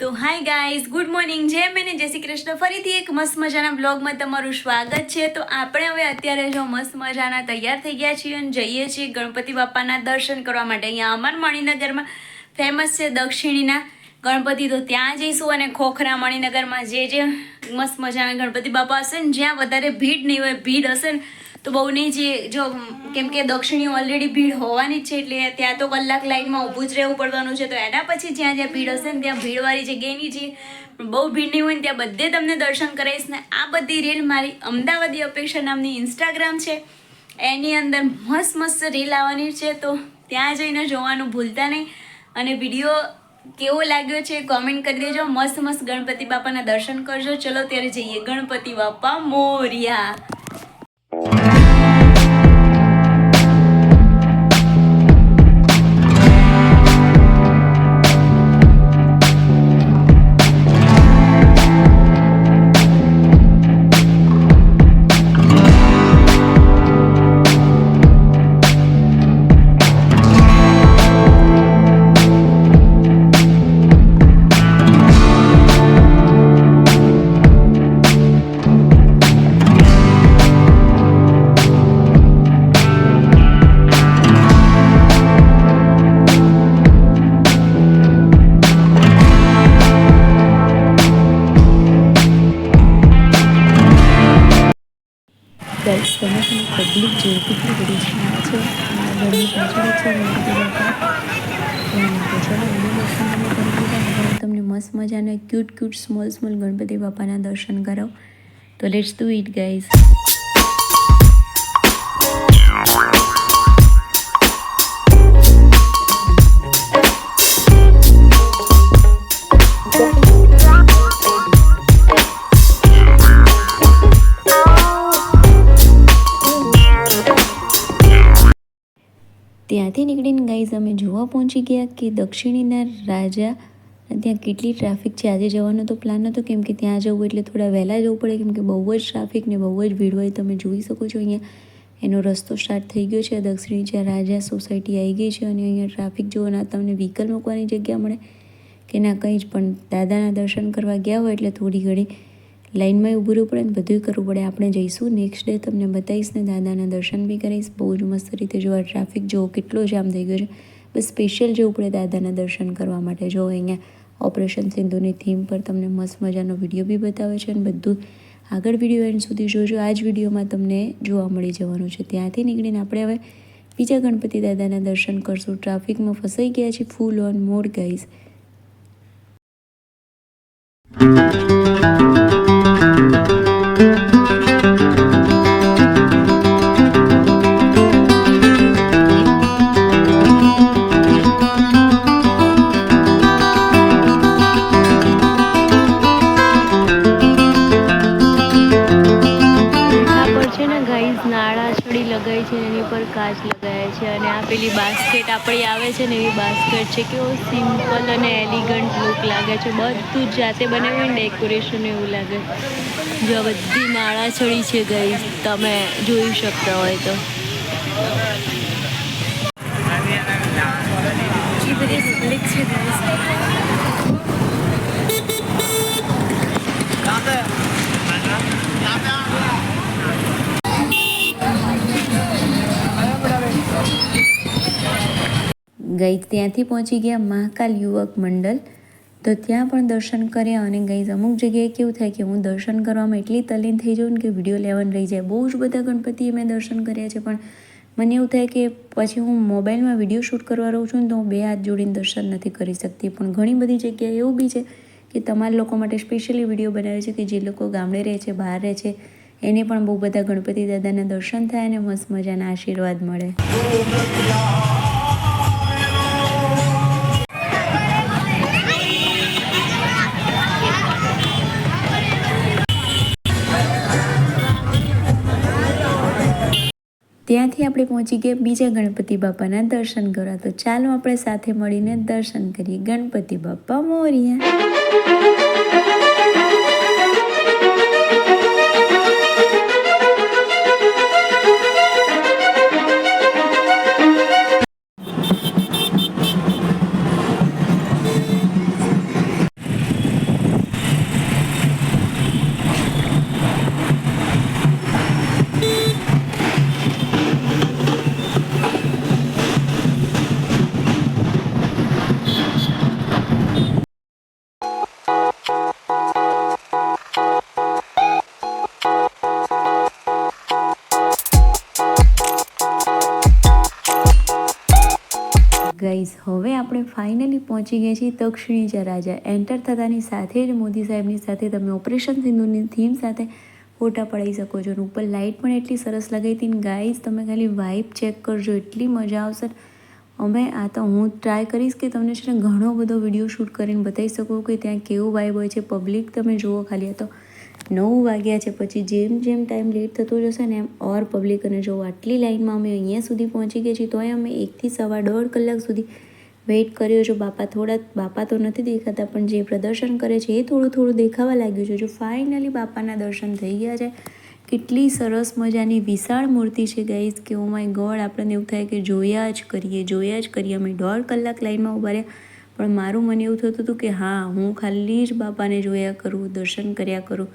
તો hi guys, good morning. જય મેને જય શ્રી કૃષ્ણ. ફરીથી એક મસ્ત મજાના બ્લોગમાં તમારું સ્વાગત છે. તો આપણે હવે અત્યારે જો મસ્ત મજાના તૈયાર થઈ ગયા છીએ અને જઈએ છીએ ગણપતિ બાપાના દર્શન કરવા માટે. અહીંયા અમર મણિનગરમાં ફેમસ છે દક્ષિણીના. ગણપતિ તો ત્યાં જઈશું અને ખોખરા મણિનગરમાં જે જે મસ્ત મજાના ગણપતિ બાપા હશે ને, જ્યાં વધારે ભીડ નહીં હોય, ભીડ હશે ને તો બહુ નહીં જે જો કેમ કે દક્ષિણી ઓલરેડી ભીડ હોવાની જ છે એટલે ત્યાં તો કલાક લાઈનમાં ઊભું જ રહેવું પડવાનું છે. તો એના પછી જ્યાં જ્યાં ભીડ હશે ને ત્યાં ભીડવાળી જગ્યાની જે બહુ ભીડ નહીં હોય ને ત્યાં બધે તમને દર્શન કરાવીશ ને આ બધી રીલ મારી અમદાવાદી અપેક્ષા નામની ઇન્સ્ટાગ્રામ છે. એની અંદર મસ્ત મસ્ત રીલ આવવાની છે તો ત્યાં જઈને જોવાનું ભૂલતા નહીં. અને વીડિયો કેવો લાગ્યો છે કોમેન્ટ કરી દેજો. મસ્ત મસ્ત ગણપતિ બાપાના દર્શન કરજો. ચલો ત્યારે જઈએ ગણપતિ બાપા મોર્યા. તમને મસ્ત મજાના cute cute small small Ganpati બાપાના દર્શન કરો તો લેટ્સ ડુ ઇટ ગાઈઝ ત્યાંથી નીકળીને ગાઈઝ અમે જોવા પહોંચી ગયા કે દક્ષિણીના રાજા, ત્યાં કેટલી ટ્રાફિક છે? આજે જવાનો તો પ્લાન હતો કેમ કે ત્યાં જવું એટલે થોડા વહેલા જવું પડે, કેમ કે બહુ જ ટ્રાફિક ને બહુ જ ભીડ હોય, તમે જોઈ શકો છો અહીંયા. એનો રસ્તો સ્ટાર્ટ થઈ ગયો છે દક્ષિણી જ્યાં રાજા સોસાયટી આવી ગઈ છે અને અહીંયા ટ્રાફિક જુઓ ના, તમને વ્હીકલ મૂકવાની જગ્યા મળે. કે ના કંઈ જ, પણ દાદાના દર્શન કરવા ગયા હોય એટલે થોડી ઘણી લાઈનમાં ઊભું રહેવું પડે ને બધું કરવું પડે. આપણે જઈશું. નેક્સ્ટ ડે તમને બતાવીશ ને દાદાના દર્શન બી કરીશ. બહુ જ મસ્ત રીતે જો આ ટ્રાફિક જોવો કેટલો જામ થઈ ગયો છે. બસ સ્પેશિયલ જવું પડે દાદાના દર્શન કરવા માટે. જો અહીંયા ઓપરેશન સિંધુની થીમ પર તમને મસ્ત મજાનો વીડિયો બી બતાવે છે અને બધું આગળ વીડિયો એન્ડ સુધી જોજો. આ જ વિડીયોમાં તમને જોવા મળી જવાનું છે. ત્યાંથી નીકળીને આપણે હવે બીજા ગણપતિ દાદાના દર્શન કરશું. ટ્રાફિકમાં ફસાઈ ગયા છે ફૂલ ઓન મોડ ગાઈઝ લગાવી છે, એની પર કાચ લગાવ્યા છે અને આ પેલી બાસ્કેટ આપણી આવે છે ને એવી બાસ્કેટ છે. કેવો સિમ્પલ અને એલિગન્ટ લુક લાગે છે. બધું જ જાતે બનાવ્યું ને ડેકોરેશન એવું લાગે. જો બધી માળા ચડી છે ગઈ તમે જોઈ શકતા હોય તો. છે ગઈ ત્યાંથી પહોંચી ગયા મહાકાલ યુવક મંડળ તો ત્યાં પણ દર્શન કર્યા અને ગઈ અમુક જગ્યાએ કેવું થાય કે હું દર્શન કરવામાં એટલી તલીન થઈ જાઉં કે વીડિયો લેવાનું રહી જાય. બહુ જ બધા ગણપતિએ મેં દર્શન કર્યા છે, પણ મને એવું થાય કે પછી હું મોબાઈલમાં વીડિયો શૂટ કરવા રહું છું ને તો હું બે હાથ જોડીને દર્શન નથી કરી શકતી. પણ ઘણી બધી જગ્યાએ એવું બી છે કે તમારા લોકો માટે સ્પેશિયલી વીડિયો બનાવે છે કે જે લોકો ગામડે રહે છે, બહાર રહે છે, એને પણ બહુ બધા ગણપતિ દાદાના દર્શન થાય અને મસ્ત મજાના આશીર્વાદ મળે. ત્યાંથી આપણે પહોંચી ગયા બીજા ગણપતિ બાપાના દર્શન કરવા. તો ચાલો આપણે સાથે મળીને દર્શન કરીએ ગણપતિ બાપા મોરિયા. ફાઇનલી પહોંચી ગયા છીએ દક્ષિણીચા રાજા. એન્ટર થતાની સાથે જ મોદી સાહેબની સાથે તમે ઓપરેશન સિંધુની થીમ સાથે ફોટા પડાવી શકો છો અને ઉપર લાઇટ પણ એટલી સરસ લગાવી હતી ને ગાઈઝ તમે ખાલી વાઇબ ચેક કરજો, એટલી મજા આવશે અમે આ તો હું ટ્રાય કરીશ કે તમને છે ને ઘણો બધો વીડિયો શૂટ કરીને બતાવી શકું કે ત્યાં કેવું વાઇબ હોય છે. પબ્લિક તમે જુઓ ખાલી આ તો નવ વાગ્યા છે, પછી જેમ જેમ ટાઈમ લેટ થતો જશે ને એમ ઓર પબ્લિક અને જો આટલી લાઇનમાં અમે અહીંયા સુધી પહોંચી ગયા છીએ, તોય અમે એકથી સવા દોઢ કલાક સુધી વેઇટ કર્યો છું. બાપા થોડા, બાપા તો નથી દેખાતા, પણ જે પ્રદર્શન કરે છે એ થોડું થોડું દેખાવા લાગ્યું છે. જો ફાઇનલી બાપાના દર્શન થઈ ગયા છે. કેટલી સરસ મજાની વિશાળ મૂર્તિ છે ગાઈઝ કે ઓ માય ગોડ આપણને એવું થાય કે જોયા જ કરીએ, જોયા જ કરીએ. અમે દોઢ કલાક લાઈનમાં ઊભા રહ્યા. પણ મારું મને એવું થતું હતું કે હા, હું ખાલી જ બાપાને જોયા કરું, દર્શન કર્યા કરું.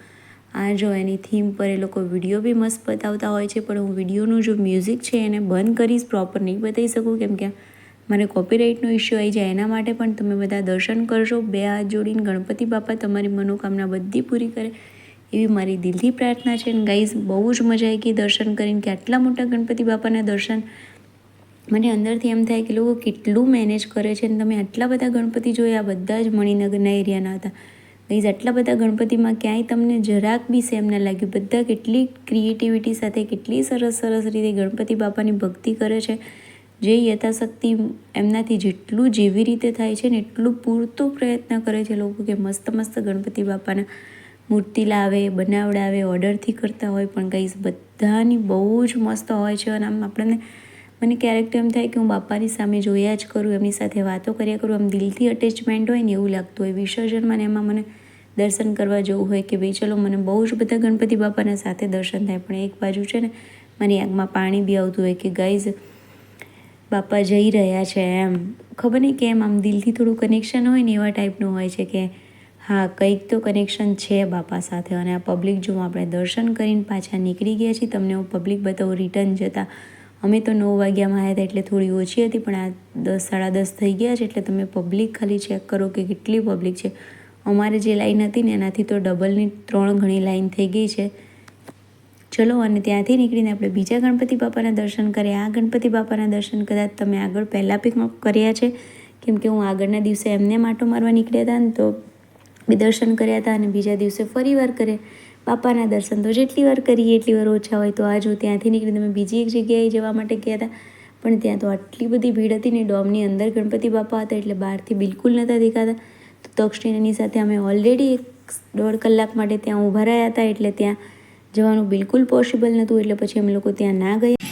આ જો એની થીમ પર એ લોકો વીડિયો બી મસ્ત બતાવતા હોય છે, પણ હું વિડીયોનું જો મ્યુઝિક છે એને બંધ કરીશ પ્રોપર નહીં બતાવી શકું, કેમ કે મને કોપીરાઇટનો ઇશ્યુ આવી જાય એના માટે પણ તમે બધા દર્શન કરશો બે હાથ જોડીને ગણપતિ બાપા તમારી મનોકામના બધી પૂરી કરે એવી મારી દિલથી પ્રાર્થના છે. અને ગાઈઝ બહુ જ મજા આવી ગઈ દર્શન કરીને કે આટલા મોટા ગણપતિ બાપાના દર્શન. મને અંદરથી એમ થાય કે લોકો કેટલું મેનેજ કરે છે અને તમે આટલા બધા ગણપતિ જોયા બધા જ મણિનગરના એરિયાના હતા. ગાઈઝ આટલા બધા ગણપતિમાં ક્યાંય તમને જરાક બી સેમ ના લાગ્યું. બધા કેટલી ક્રિએટિવિટી સાથે, કેટલી સરસ સરસ રીતે ગણપતિ બાપાની ભક્તિ કરે છે. જે યથાશક્તિ એમનાથી જેટલું જેવી રીતે થાય છે ને એટલું પૂરતું પ્રયત્ન કરે છે લોકો કે મસ્ત મસ્ત ગણપતિ બાપાના મૂર્તિ લાવે, બનાવડાવે, ઓર્ડરથી કરતા હોય પણ ગઈઝ બધાની બહુ જ મસ્ત હોય છે અને આમ આપણને મને ક્યારેક તો એમ થાય કે હું બાપાની સામે જોયા જ કરું, એમની સાથે વાતો કર્યા કરું, આમ દિલથી અટેચમેન્ટ હોય ને એવું લાગતું હોય. વિસર્જનમાં એમાં મને દર્શન કરવા જવું હોય કે ભાઈ ચલો મને બહુ જ બધા ગણપતિ બાપાના સાથે દર્શન થાય. પણ એક બાજુ છે ને મારી આંખમાં પાણી બી આવતું હોય કે ગાઈઝ બાપા જઈ રહ્યા છે એમ. ખબર નહીં કેમ આમ દિલથી થોડું કનેક્શન હોય ને એવા ટાઈપનું હોય છે કે, હા, કંઈક તો કનેક્શન છે બાપા સાથે અને આ પબ્લિક જો આપણે દર્શન કરીને પાછા નીકળી ગયા છીએ, તમને હું પબ્લિક બતાવું રિટર્ન જતાં. અમે તો નવ વાગ્યામાં આવ્યા હતા એટલે થોડી ઓછી હતી, પણ આ દસ, સાડા દસ થઈ ગયા છે એટલે તમે પબ્લિક ખાલી ચેક કરો કે કેટલી પબ્લિક છે. અમારે જે લાઈન હતી ને એનાથી તો ડબલની ત્રણ ઘણી લાઈન થઈ ગઈ છે. ચલો અને ત્યાંથી નીકળીને આપણે બીજા ગણપતિ બાપાના દર્શન કર્યા આ ગણપતિ બાપાના દર્શન કદાચ તમે આગળ પહેલાં બી કર્યા છે. કેમ કે હું આગળના દિવસે એમને માટો મારવા નીકળ્યા હતા ને તો બી દર્શન કર્યા હતા અને બીજા દિવસે ફરી વાર કરે. બાપાના દર્શન તો જેટલી વાર કરીએ, એટલી વાર ઓછા હોય તો આ જો ત્યાંથી નીકળીને અમે બીજી એક જગ્યાએ જવા માટે ગયા હતા. પણ ત્યાં તો આટલી બધી ભીડ હતી ને ડોમની અંદર ગણપતિ બાપા હતા એટલે બહારથી બિલકુલ નહોતા દેખાતા. તો તક્ષિણીની સાથે અમે ઓલરેડી એક દોઢ કલાક માટે ત્યાં ઊભા રહ્યા હતા એટલે ત્યાં જવાનું બિલકુલ પોસિબલ નહોતું એટલે પછી અમે લોકો ત્યાં ના ગયા.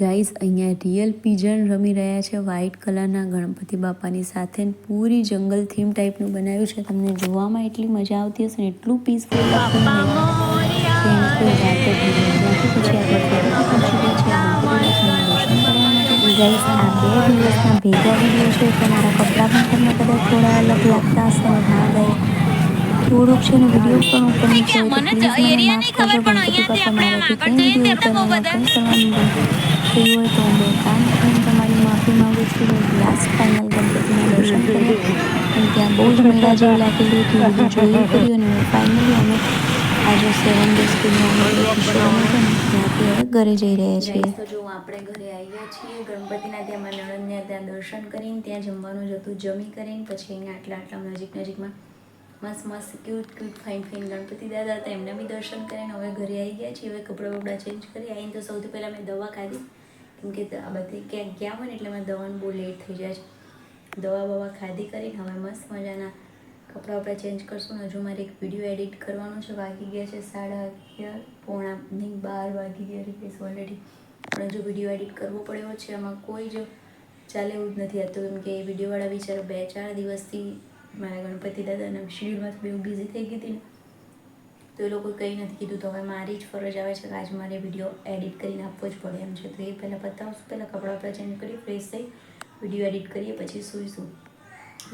ગાઈઝ અહીંયા રિયલ પીજન રમી રહ્યા છે વ્હાઇટ કલરના ગણપતિ બાપાની સાથે પૂરી જંગલ થીમ ટાઈપનું બનાવ્યું છે. તમને જોવામાં એટલી મજા આવતી હશે ને એટલું પીસફુલ ગાઈઝ આ બે દિવસના ભેગા વીડિયો છે. તમારા મારા કપડાં પણ તમને કદાચ થોડા અલગ લાગતા હશે. હા ગઈ થોડુંક છે ને વીડિયો પણ ઉપર નીચે મને તો ખબર પણ અહીંયાથી આપણે આગળ મારાથી આપણે બહુ કરવાનું થયું હોય તો હું બે કામ કરીને તમારી માફી માંગુ છું. લાસ્ટ ફાઇનલ ગણપતિના દર્શન કર્યા. અને ત્યાં બહુ જ મેળા જેવું લાગેલું હતું. બધું જોયું કર્યું અને ફાઇનલી અમે આજે સેવન ડે સ્કૂલમાં અમે કિશોરમાં છે ને ત્યાંથી હવે ઘરે જઈ રહ્યા છીએ. તો જો આપણે ઘરે આવ્યા છીએ ગણપતિના ત્યાં મારા નણંદને ત્યાં દર્શન કરીને ત્યાં જમવાનું જ હતું જમી કરીને પછી અહીંયા આટલા આટલા નજીક નજીકમાં મસ્ત મસ્ત cute cute fine fine Ganpati દાદા હતા. એમના બી દર્શન કરીને હવે ઘરે આવી ગયા છીએ. હવે કપડાં બપડા ચેન્જ કરી આવીને તો સૌથી પહેલાં મેં દવા ખાધી. કેમકે આ બધી ક્યાંક ગયા હોય ને એટલે મારે દવાનું બહુ લેટ થઈ જાય છે. દવા બવા ખાધી કરીને હવે મસ્ત મજાના કપડાં બપડા ચેન્જ કરશું ને હજુ મારે એક વીડિયો એડિટ કરવાનો છે. વાગી ગયા છે સાડા અગિયાર, પોણા નહીં, બાર વાગી ગયા રિપ્લેસ ઓલરેડી પણ હજુ વીડિયો એડિટ કરવો પડ્યો છે. આમાં કોઈ જ ચાલે એવું જ નથી. આવતું કેમ કે એ વિડીયોવાળા બિચારા બે ચાર દિવસથી મારા ગણપતિ દાદાના શેડ્યુલમાં બહુ બિઝી થઈ ગઈ હતી ને, તો એ લોકો કંઈ નથી કીધું તો હવે મારી જ ફરજ આવે છે કે આજ મારે વીડિયો એડિટ કરીને આપવો જ પડે એમ છે. તો એ પહેલાં બતાવશું, પહેલાં કપડાં આપણે ચેન્જ કરી ફ્રેશ થઈ વીડિયો એડિટ કરીએ, પછી સૂઈશું.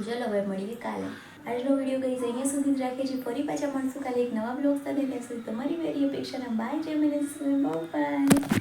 ચલો હવે મળીએ કાલે. આજનો વીડિયો ગઈ અહીંયા સુધી જ રાખીએ છીએ. ફરી પાછા મળશું કાલે એક નવા બ્લોગ સાથે. ત્યાં સુધી તમારી વેરી અપેક્ષાના. બાય જય મને બાય